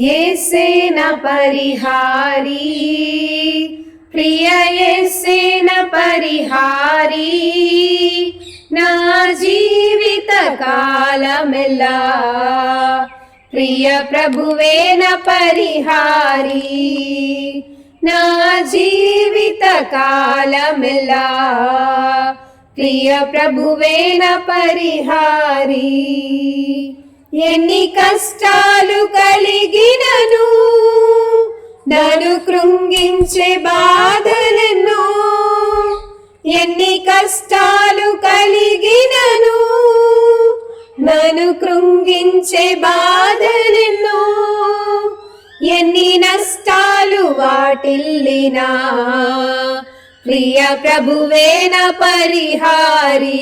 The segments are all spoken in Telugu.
ఏసేన పరిహారీ. ప్రియ ఏసేన పరిహారీ. నా జీవిత కాలమెల్లా ప్రియ ప్రభువేన పరిహారీ. నా జీవిత కాలమెల్లా ప్రియ ప్రభువేన పరిహారీ. ఎన్ని కష్టాలు క కలిగినను నను కృంగించే బాధలను ఎన్ని కష్టాలు కలిగినను నను కృంగించే బాధలను ఎన్ని నష్టాలు వాటిల్లినా ప్రియ ప్రభువేన పరిహారి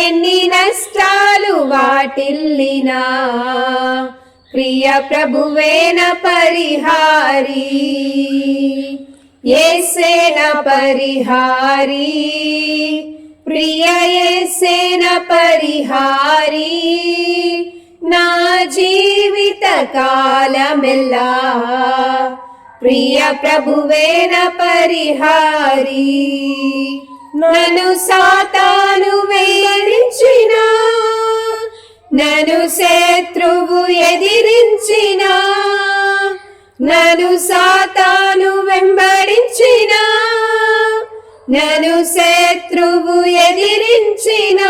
ఎన్ని నష్టాలు వాటిల్లినా ప్రియ ప్రభువేన పరిహారీ. ఏసేన పరిహారీ. ప్రియ ఏసేన పరిహారీ. నా జీవిత కాలమెల్లా. ప్రియ ప్రభువేన పరిహారీ. నన్ను సాతాను వేడించిన నన్ను శత్రువు ఎదిరించిన నను సాతాను వెంబడించిన నను శత్రువు ఎదిరించిన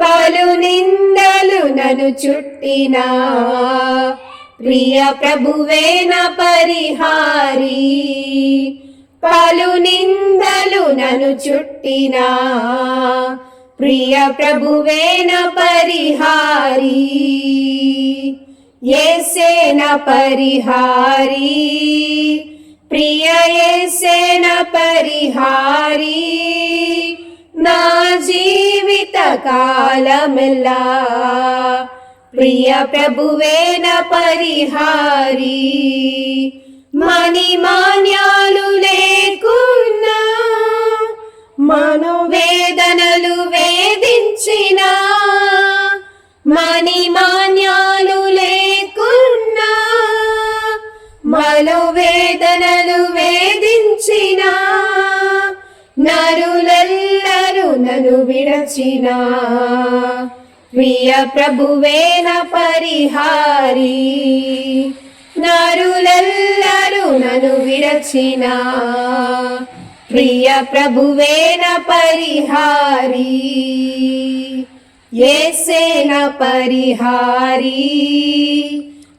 పలు నిందలు నను చుట్టిన. ప్రియ ప్రభువేన పరిహారి పలు నిందలు నను చుట్టిన. ప్రియ ప్రభువేన పరిహారీ. ఏసేన పరిహారీ. ప్రియ ఏసేన పరిహారీ. నా జీవిత కాలమెల్లా. ప్రియ ప్రభువేన పరిహారీ. మణి మాన్యాలు లేకున్నా మనోవేదనలు వేధించిన మణి మనోవేదనలు వేధించిన నరులెల్లరూ నన్ను విడచిన. ప్రియ ప్రభువేన పరిహారి నరులెల్లరూ నన్ను విడచిన. ప్రియ ప్రభువేన పరిహారి ఏసేన పరిహారీ.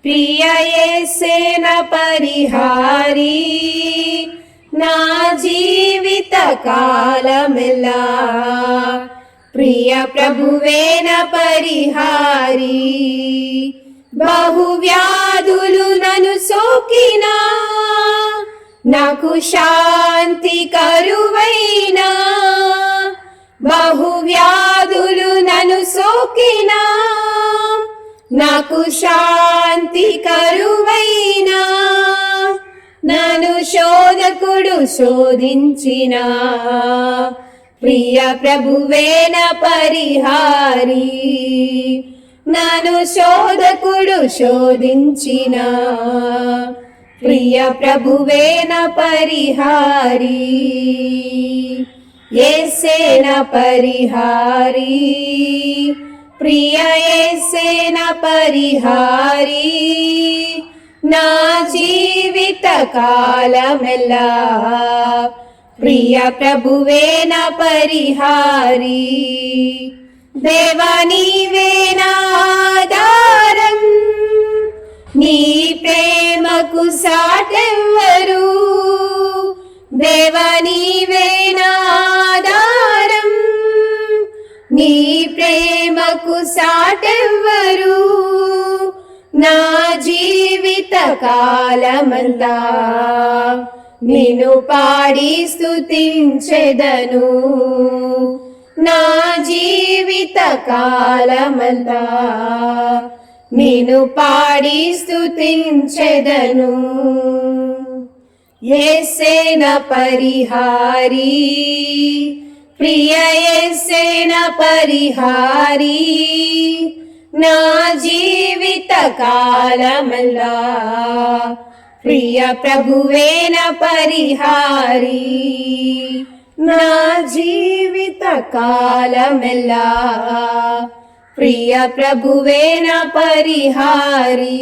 ప్రియ ఏసేన పరిహారీ నా జీవిత కాలమెల్లా ప్రియ ప్రభువేన పరిహారీ బహు వ్యాధులు నను సోకినా నాకు శాంతి కరువైనా బహు వ్యాధులు నను సోకినా నాకు శాంతి కరువైనా నన్ను శోధకుడు శోధించిన. ప్రియ ప్రభువేన పరిహారి నన్ను శోధకుడు శోధించిన. ప్రియ ప్రభువేన పరిహారి ఏసేన పరిహారీ. ప్రియ ఏసేన పరిహారీ నా జీవిత కాలమెల్లా. ప్రియ ప్రభువేన పరిహారీ దేవా నీవేనాధారం నీ ప్రేమకు సాటెవ్వరు దేవా నీవేనాధారం నాకు సాటెవ్వరు? నా జీవిత కాలమంతా నిను పాడి స్థుతించెదను నా జీవిత కాలమంతా నిను పాడి స్థుతించెదను ఏసేన పరిహారీ? ప్రియ పరిహారీ నా జీవిత కాలమల్లా ప్రియ ప్రభువేన పరిహారీ నా జీవిత కాలమెల్లా ప్రియ ప్రభువేన పరిహారీ.